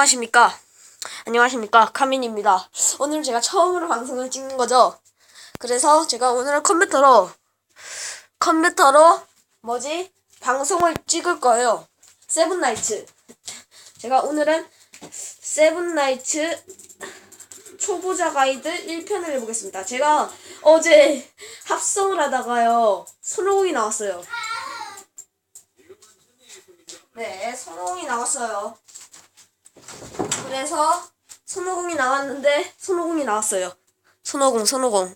안녕하십니까. 안녕하십니까. 카민입니다. 오늘 제가 처음으로 방송을 찍는 거죠. 그래서 제가 오늘은 컴퓨터로, 컴퓨터로, 뭐지? 방송을 찍을 거예요. 세븐나이츠. 제가 오늘은 세븐나이츠 초보자 가이드 1편을 해보겠습니다. 제가 어제 합성을 하다가요, 손오공이 나왔어요. 네, 손오공이 나왔어요. 그래서 손오공이 나왔는데 손오공이 나왔어요. 손오공 손오공.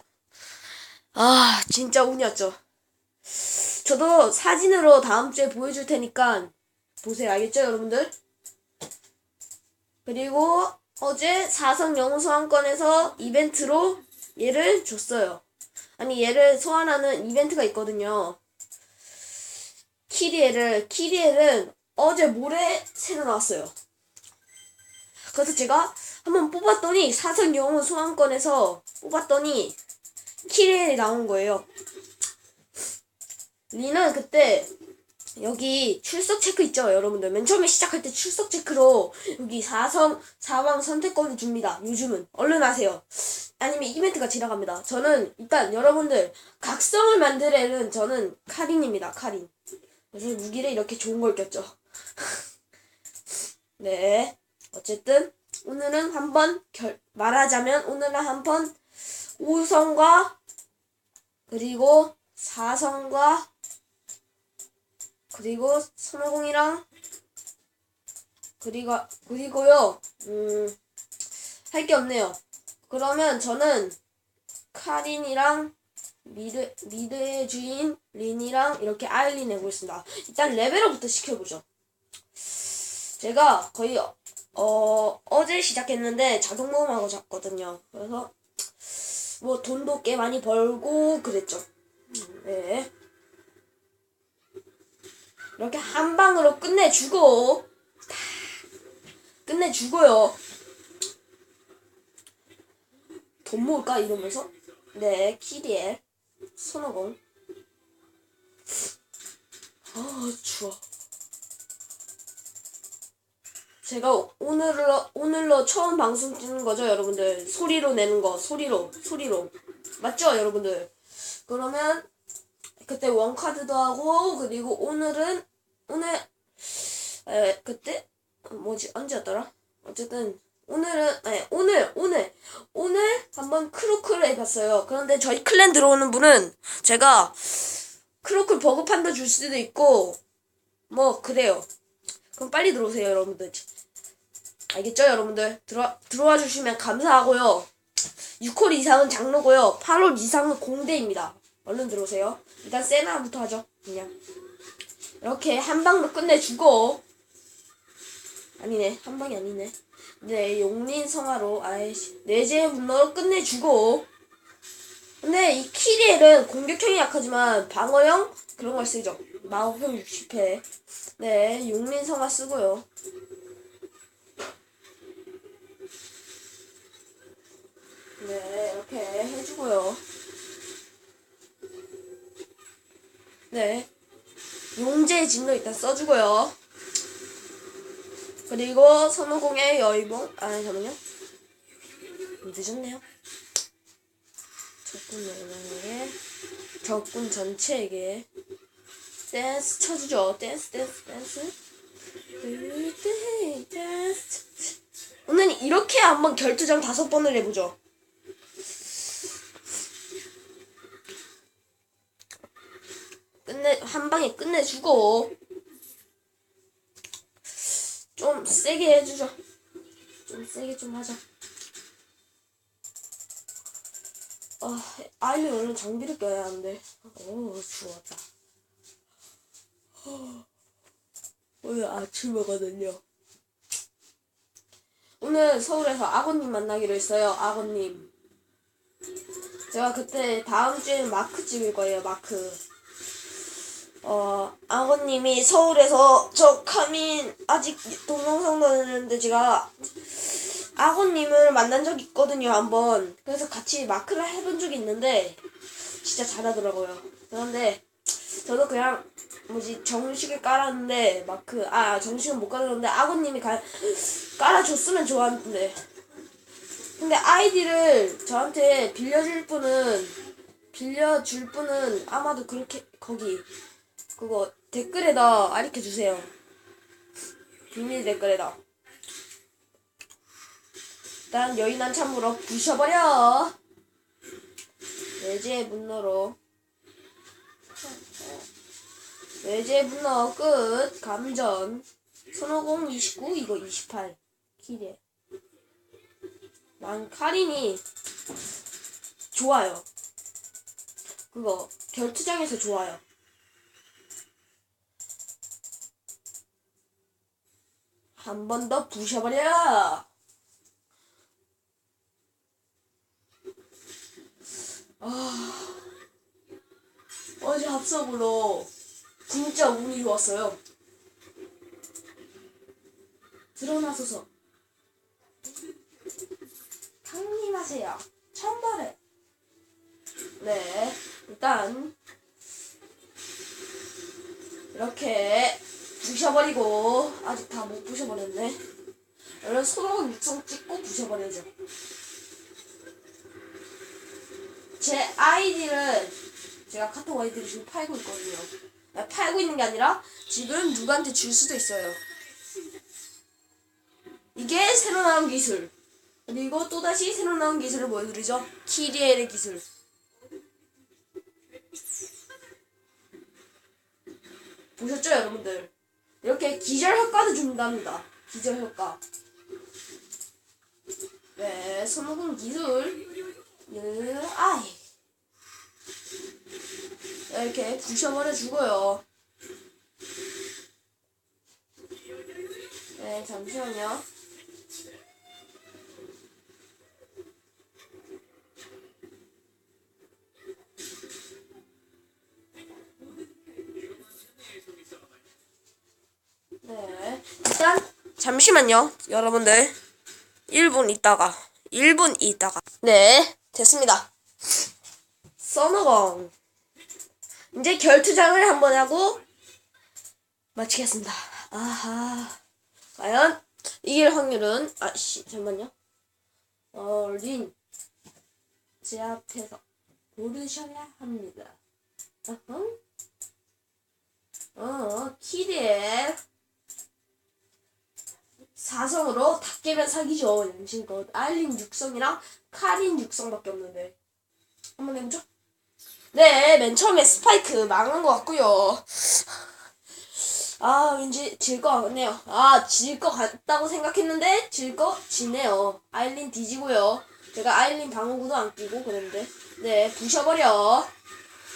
아 진짜 운이었죠. 저도 사진으로 다음 주에 보여줄 테니까 보세요. 알겠죠 여러분들? 그리고 어제 사성 영웅 소환권에서 이벤트로 얘를 줬어요. 아니 얘를 소환하는 이벤트가 있거든요. 키리엘을 키리엘은 어제 모레 새로 나왔어요. 그래서 제가 한번 뽑았더니 사성 영웅 소환권에서 뽑았더니 키리엘이 나온 거예요. 리는 그때 여기 출석 체크 있죠, 여러분들. 맨 처음에 시작할 때 출석 체크로 여기 사성 사왕 선택권을 줍니다. 요즘은 얼른 하세요. 아니면 이벤트가 지나갑니다. 저는 일단 여러분들 각성을 만들 애는 저는 카린입니다. 카린. 그래서 무기를 이렇게 좋은 걸 꼈죠. 네. 어쨌든 오늘은 한번 결 말하자면 오늘은 한번 5성과 그리고 4성과 그리고 손오공이랑 그리고 그리고요 음 할 게 없네요. 그러면 저는 카린이랑 미드 미드의 주인 린이랑 이렇게 아일린 내고 있습니다. 일단 레벨업부터 시켜보죠. 제가 거의 어, 어제 시작했는데 자동 모음하고 잤거든요. 그래서 뭐 돈도 꽤 많이 벌고 그랬죠. 네. 이렇게 한 방으로 끝내주고 끝내주고요. 돈 모을까 이러면서 네 키리엘 손오공 아 추워. 제가 오늘로 오늘로 처음 방송 찍는 거죠, 여러분들. 소리로 내는 거, 소리로, 소리로. 맞죠, 여러분들? 그러면 그때 원 카드도 하고 그리고 오늘은 오늘 에 그때 뭐지 언제였더라? 어쨌든 오늘은 아니 오늘 오늘 오늘 한번 크로크를 해봤어요. 그런데 저희 클랜 들어오는 분은 제가 크로크 버그 판도 줄 수도 있고 뭐 그래요. 그럼 빨리 들어오세요, 여러분들. 알겠죠, 여러분들? 들어, 들어와 주시면 감사하고요. 6홀 이상은 장로고요. 8홀 이상은 공대입니다. 얼른 들어오세요. 일단 세나부터 하죠. 그냥. 이렇게 한 방로 끝내주고. 아니네. 한 방이 아니네. 네, 용린 성화로, 아이씨. 내재 분노로 끝내주고. 근데 이 키리엘은 공격형이 약하지만 방어형 그런 걸 쓰죠. 마법형 60회. 네, 용린 성화 쓰고요. 네, 이렇게 해주고요. 네. 용재 진로 일단 써주고요. 그리고 선호공의 여의봉, 아니, 잠깐만요. 늦었네요. 적군 여러분에게, 적군 전체에게, 댄스 쳐주죠. 댄스, 댄스, 댄스. 댄스. 오늘 이렇게 한번 결투장 다섯 번을 해보죠. 끝내 한 방에 끝내주고 좀 세게 해주죠. 좀 세게 좀 하자. 아, 아일리 오늘 장비를 껴야 하는데. 오, 추웠다. 오늘 아침이거든요. 오늘 서울에서 아버님 만나기로 했어요. 아버님. 제가 그때 다음 주에는 마크 찍을 거예요. 마크. 어, 아버님이 서울에서 저 카민 아직 동영상도 안 했는데 제가 아버님을 만난 적 있거든요 한번. 그래서 같이 마크를 해본 적이 있는데 진짜 잘하더라고요. 그런데 저도 그냥 뭐지 정식을 깔았는데 마크 아 정식은 못 깔았는데 아구님이 가, 깔아줬으면 좋았는데. 근데 아이디를 저한테 빌려줄 분은 빌려줄 분은 아마도 그렇게 거기 그거 댓글에다 알려 주세요. 비밀 댓글에다. 일단 여인 한 참으로 부셔버려. 외제 분노로. 외제 분노 끝. 감전. 손오공 29 이거 28 기대. 난 카린이 좋아요. 그거 결투장에서 좋아요 한 번 더 부셔버려 아 어제 합석으로 진짜 운이 좋았어요. 드러나소서. 탕님하세요. 천벌에. 네, 일단 이렇게 부셔버리고 아직 다 못 부셔버렸네. 여러분 손으로 육성 찍고 부셔버려야죠. 제 아이디를 제가 카톡 아이디를 지금 팔고 있거든요. 아, 팔고 있는 게 아니라 지금 누구한테 줄 수도 있어요. 이게 새로 나온 기술. 그리고 또다시 새로 나온 기술을 보여드리죠. 키리엘의 기술. 보셨죠, 여러분들? 이렇게 기절 효과도 준답니다. 기절 효과. 네, 손오공 기술. 네, 아이. 이렇게 부셔버려 주고요. 네, 잠시만요. 네, 일단 잠시만요, 여러분들. 1분 있다가 1분 있다가 네, 됐습니다. 써머공 이제 결투장을 한번 하고 마치겠습니다. 아하. 과연 이길 확률은 아씨 잠만요. 어린 제 앞에서 고르셔야 합니다. 어허. 어 키리 에 사성으로 닭개면 사기죠 양심껏 알린 육성이랑 카린 육성밖에 없는데 한번 해보죠. 네, 맨 처음에 스파이크 망한 것 같고요. 아, 왠지 질 것 같네요. 아, 질 것 같다고 생각했는데 질 것 지네요. 아일린 뒤지고요. 제가 아일린 방어구도 안 끼고 그랬는데. 네, 부셔버려.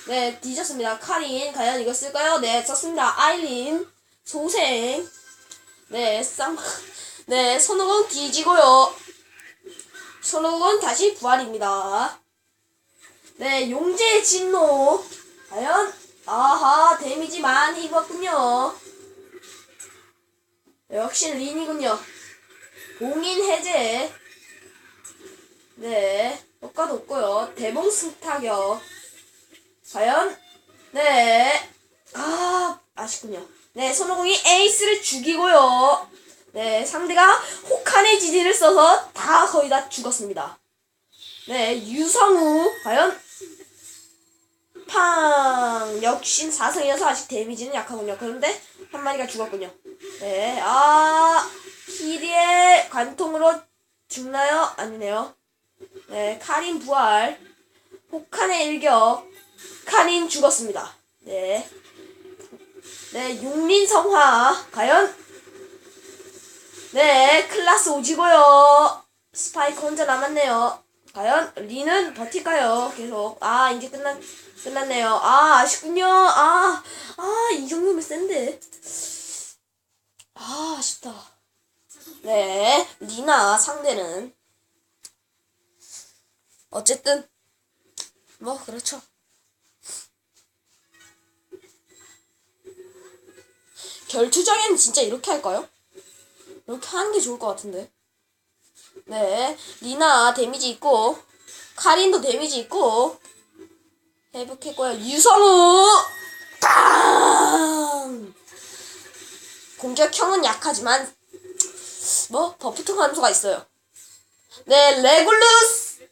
네, 뒤졌습니다. 카린, 과연 이거 쓸까요? 네, 썼습니다. 아일린, 소생. 네, 쌈. 네, 손오공 뒤지고요. 손오공 다시 부활입니다. 네, 용재의 진노. 과연, 아하, 데미지 많이 입었군요. 역시 린이군요. 봉인 해제. 네, 효과도 없고요. 대봉 승 타격. 과연, 네, 아, 아쉽군요. 네, 손오공이 에이스를 죽이고요. 네, 상대가 혹한의 지지를 써서 다 거의 다 죽었습니다. 네, 유성우. 과연, 팡! 역시 4성이어서 아직 데미지는 약하군요. 그런데 한 마리가 죽었군요. 네, 아, 키리의 관통으로 죽나요? 아니네요. 네, 카린 부활. 혹한의 일격. 카린 죽었습니다. 네. 네, 육린 성화. 과연? 네, 클라스 오지고요. 스파이크 혼자 남았네요. 과연 리는 버틸까요? 계속. 아, 이제 끝난, 끝났네요. 아, 아쉽군요. 아, 아, 이 정도면 센데. 아, 아쉽다. 네, 리나 상대는. 어쨌든, 뭐, 그렇죠. 결투장에는 진짜 이렇게 할까요? 이렇게 하는 게 좋을 것 같은데. 네, 리나 데미지 있고, 카린도 데미지 있고, 회복했고요. 유성우! 딱! 팡! 공격형은 약하지만 뭐 버프통 함수가 있어요. 네, 레굴루스.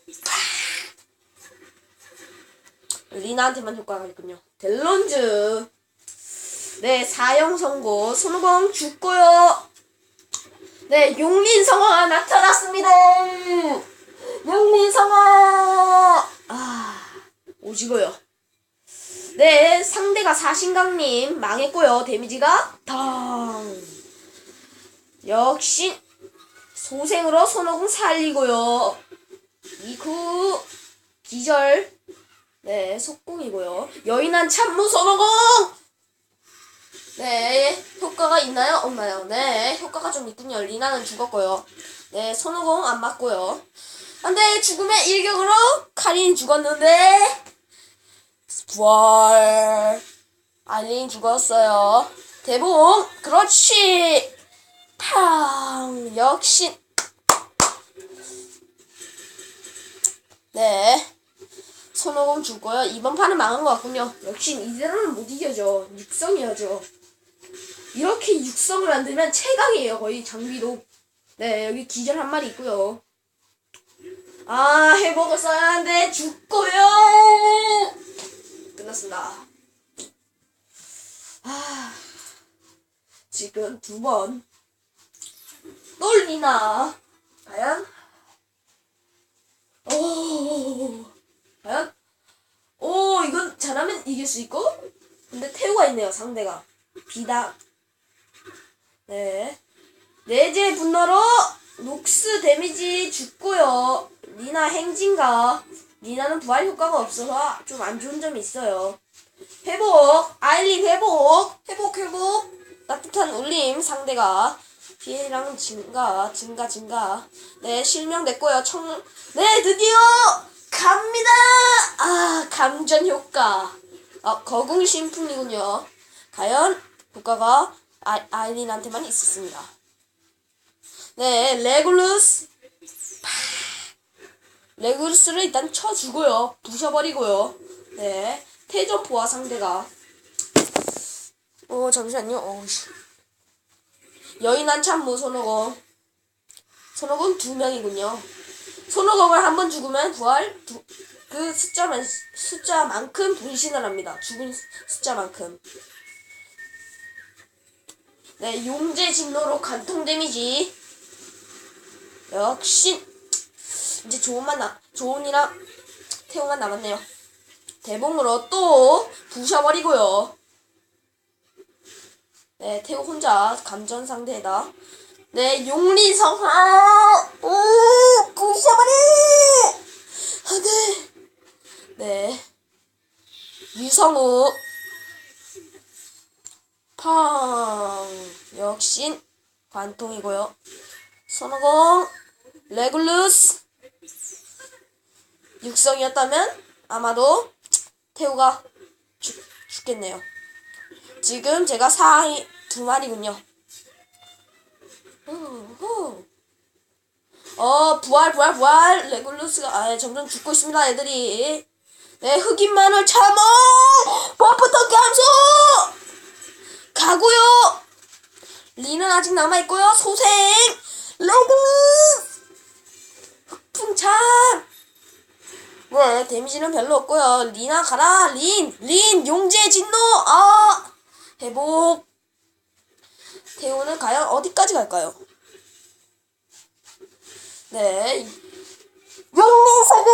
리나한테만 효과가 있군요. 델론즈. 네, 사형 선고. 손오공 죽고요. 네, 용린 성화가 나타났습니다. 용린 성화. 아, 오지고요. 네, 상대가 사신강님 망했고요. 데미지가 당. 역시 소생으로 손오공 살리고요. 이후 기절. 네, 속공이고요. 여인한 참무 손오공. 네, 효과가 있나요? 없나요? 네, 효과가 좀 있군요. 리나는 죽었고요. 네, 손오공 안 맞고요. 안돼 죽음의 일격으로 카린 죽었는데 부활 알린 죽었어요. 대봉 그렇지 팡 역시 네 손오공 죽고요. 이번 판은 망한 것 같군요. 역시 이대로는 못 이겨죠. 육성이야죠. 이렇게 육성을 안 들면 최강이에요. 거의 장비도. 네 여기 기절 한 마리 있고요. 아 회복을 써야 하는데 죽고요. 끝났습니다. 아 지금 두 번 떨리나 과연? 오 과연? 오 이건 잘하면 이길 수 있고 근데 태우가 있네요 상대가 비다 네. 내재 분노로 녹스 데미지 죽고요. 리나 행진가? 리나는 부활 효과가 없어서 좀 안 좋은 점이 있어요. 회복 아일린 회복 회복 회복. 따뜻한 울림 상대가 피해량 증가 증가 증가. 네 실명 됐고요. 청 네 드디어 갑니다! 아 감전 효과. 아 거궁 신풍이군요. 과연 효과가 아, 아일린한테만 있었습니다. 네 레굴루스. 레굴루스를 일단 쳐주고요. 부셔버리고요. 네 태전포와 상대가. 어 잠시만요. 어우씨. 여인 한참무 손오공. 손오공 두 명이군요. 손오공을 한 번 죽으면 부활 두, 그 숫자만 숫자만큼 분신을 합니다. 죽은 수- 숫자만큼 네 용재 진노로 관통 데미지 역시 이제 좋은만 나 좋은이랑 태용만 남았네요 대봉으로 또 부셔버리고요 네, 태우 혼자 감전 상태다. 네, 용리성화! 오, 부셔버리! 안 돼! 네. 유성우. 팡. 역시 관통이고요. 손오공. 레굴루스. 육성이었다면 아마도 태우가 죽, 죽겠네요. 지금 제가 사이 두 마리군요. 어 부활 부활 부활 레굴루스가 아 점점 죽고 있습니다 애들이 네 흑인 마늘 참어 버프터 감소 가고요. 리는 아직 남아 있고요. 소생! 레굴루스 흑풍참 네 데미지는 별로 없고요. 리나 가라! 린 린! 용재 진노! 아! 회복. 태우는 과연 어디까지 갈까요? 네. 용민사기!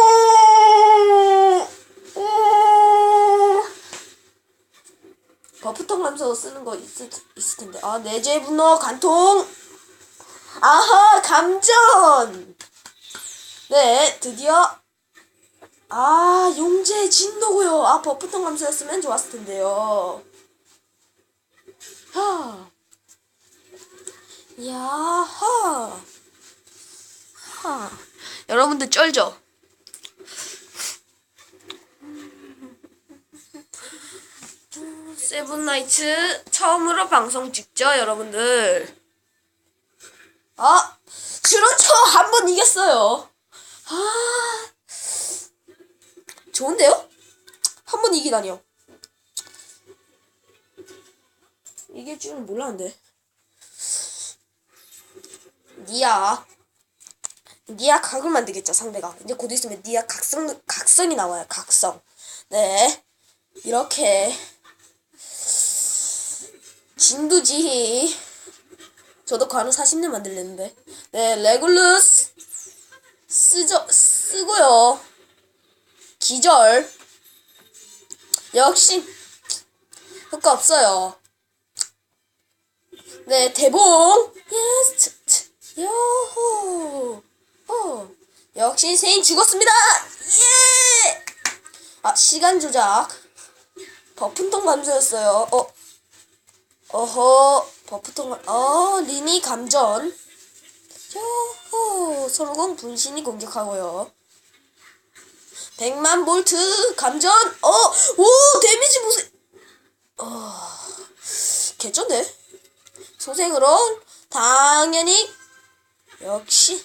버프통 감소 쓰는 거 있을, 있을 텐데. 아, 내재 분노 간통! 아하, 감전! 네, 드디어. 아, 용재 진노고요. 아, 버프통 감소였으면 좋았을 텐데요. 하. 야하. 하. 여러분들 쩔죠? 세븐나이츠 처음으로 방송 찍죠, 여러분들. 아, 그렇죠. 한 번 이겼어요. 아, 좋은데요? 한 번 이기다니요. 이길 줄은 몰랐는데. 니아. 니아 각을 만들겠죠, 상대가. 이제 곧 있으면 니아 각성, 각성이 나와요, 각성. 네. 이렇게. 진두지희. 저도 관우 40년 만들랬는데. 네, 레굴루스. 쓰죠, 쓰고요. 기절. 역시. 효과 없어요. 네, 대봉. 예스, 요호. 어. 역시 세인 죽었습니다. 예! 아, 시간 조작. 버픈통 감소였어요. 어. 어허. 버프통, 감- 어, 리니 감전. 요호. 서로공 분신이 공격하고요. 100만 볼트 감전. 어, 오, 데미지 보세요. 어, 개쩐데? 소생으로 당연히 역시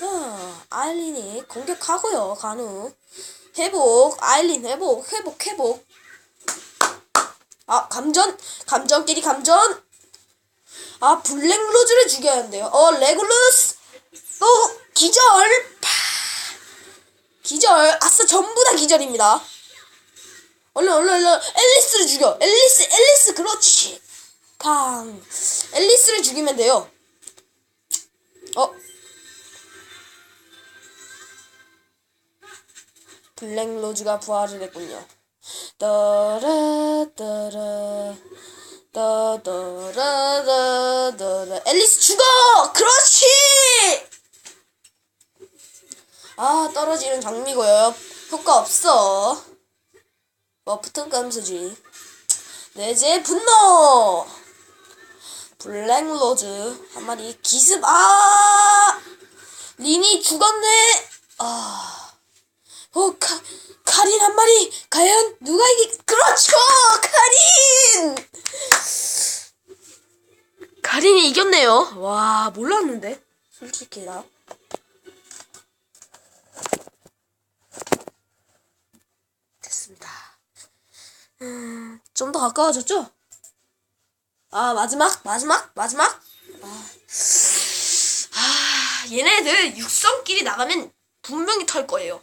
하, 아일린이 공격하고요. 간우 회복 아일린 회복 회복 회복 아 감전? 감전끼리 감전? 아 블랙로즈를 죽여야 한대요. 어 레굴루스! 또 기절! 파! 기절. 아싸 전부 다 기절입니다. 얼른 얼른 얼른. 앨리스를 죽여. 앨리스 앨리스 그렇지. 팡. 앨리스를 죽이면 돼요. 어. 블랙로즈가 부활을 했군요 따라 따라 따따라따따라. 앨리스 죽어! 그렇지! 아 떨어지는 장미고요. 효과 없어. 버프튼 감수지. 내재 분노. 블랙로즈. 한 마리 기습. 아! 린이 죽었네! 아 어, 카, 카린 한 마리? 과연 누가 이기 그렇죠! 카린! 카린이 이겼네요. 와 몰랐는데? 솔직히 나. 됐습니다. 좀더 가까워졌죠? 아 마지막 마지막 마지막? 아, 아 얘네들 육성끼리 나가면 분명히 털 거예요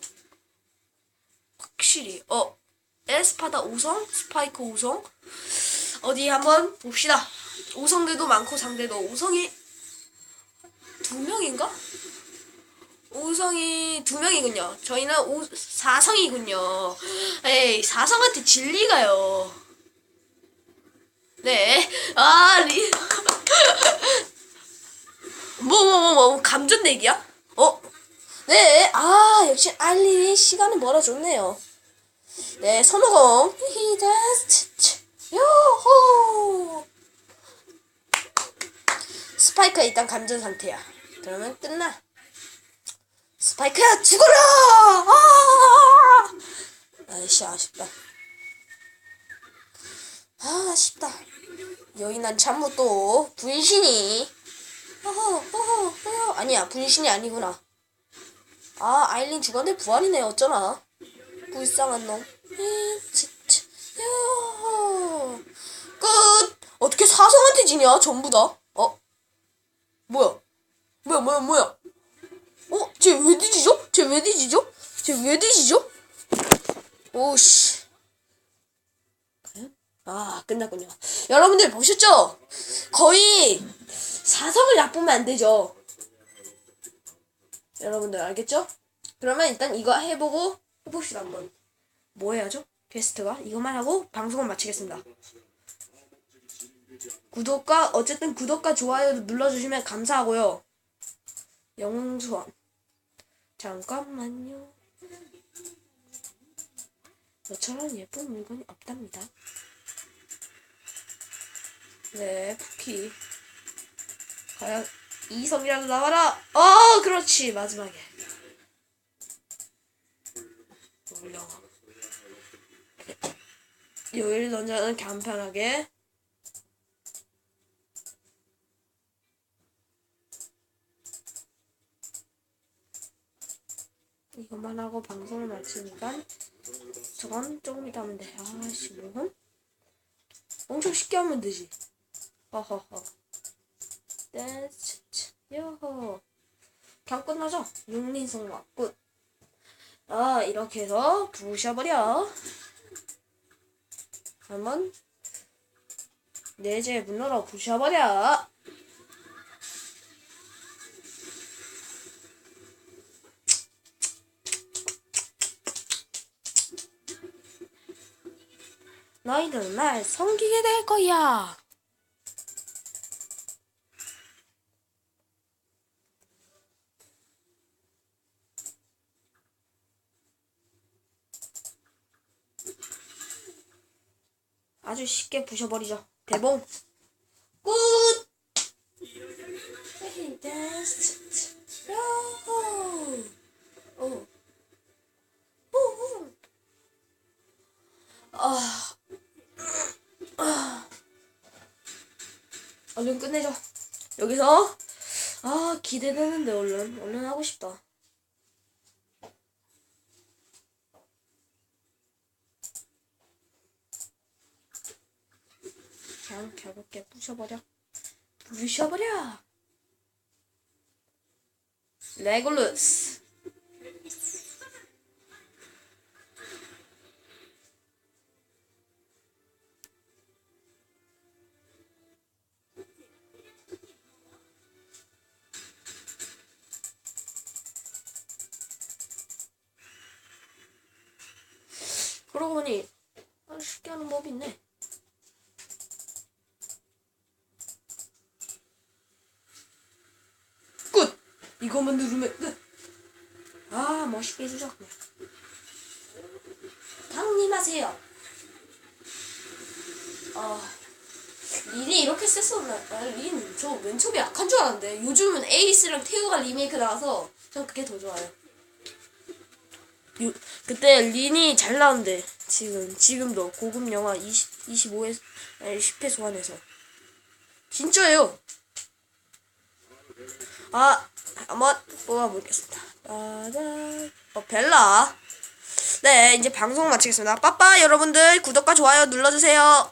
확실히 어 에스파다 5성 스파이크 5성 어디 한번 봅시다 5성들도 많고 상대도 5성이 두 명인가? 5성이 두 명이군요. 저희는 5, 4성이군요. 에이, 4성한테 진리가요. 네. 아, 리. 뭐, 뭐, 뭐, 뭐, 감전 내기야? 어? 네. 아, 역시 알린이 시간을 멀어줬네요. 네, 선호공. 히다스, 요호! 스파이크가 일단 감전 상태야. 그러면 끝나. 스파이크야 죽어라! 아! 아이씨 아쉽다. 아 아쉽다. 여인한 참모 또 분신이. 어허 어허 아니야 분신이 아니구나. 아 아일린 죽었는데 부활이네 어쩌나. 불쌍한 놈. 끝. 어떻게 사성한테 지냐 전부 다? 어? 뭐야? 뭐야 뭐야 뭐야? 어? 쟤 왜 뒤지죠? 쟤 왜 뒤지죠? 쟤 왜 뒤지죠? 오씨. 아, 끝났군요. 여러분들 보셨죠? 거의 사성을 얕보면 안 되죠. 여러분들 알겠죠? 그러면 일단 이거 해보고 해봅시다 한번. 뭐 해야죠? 게스트가 이것만 하고 방송을 마치겠습니다. 구독과 어쨌든 구독과 좋아요 눌러주시면 감사하고요. 영웅 소환. 잠깐만요. 너처럼 예쁜 물건이 없답니다. 네, 쿠키. 과연 이성이라도 나와라. 어, 그렇지 마지막에. 올려. 요일 던자는 간편하게. 이것만 하고 방송을 마치니까 저건 조금 이따 하면 돼. 아씨 뭐? 엄청 쉽게 하면 되지. 하하하. 댄스, 요호. 그냥 끝나죠? 육린성마 끝. 아, 이렇게 해서 부셔버려. 한번 내재 문으로 부셔버려. 너희들 날 섬기게 될 거야. 아주 쉽게 부셔버리죠. 대봉. 끝. 아. 아. 얼른 끝내죠. 여기서 아 기대되는데 얼른 얼른 하고 싶다. 그냥 가볍게 부셔버려. 부셔버려. 레골루스. 그러고 보니 아주 쉽게 하는 법이 있네. 이거만 누르면 끝! 아, 멋있게 해주죠. 그냥. 당님 하세요. 아, 린이 이렇게 셌었나? 아, 린, 저 왼쪽이 약한 줄 알았는데. 요즘은 에이스랑 테오가 리메이크 나와서 전 그게 더 좋아요. 요, 그때 린이 잘 나온대. 지금, 지금도 고급 영화 20, 25회, 아니 10회 소환해서. 진짜예요. 아, 한번 뽑아보겠습니다. 따다. 어, 벨라. 네, 이제 방송 마치겠습니다. 빠빠 여러분들 구독과 좋아요 눌러주세요.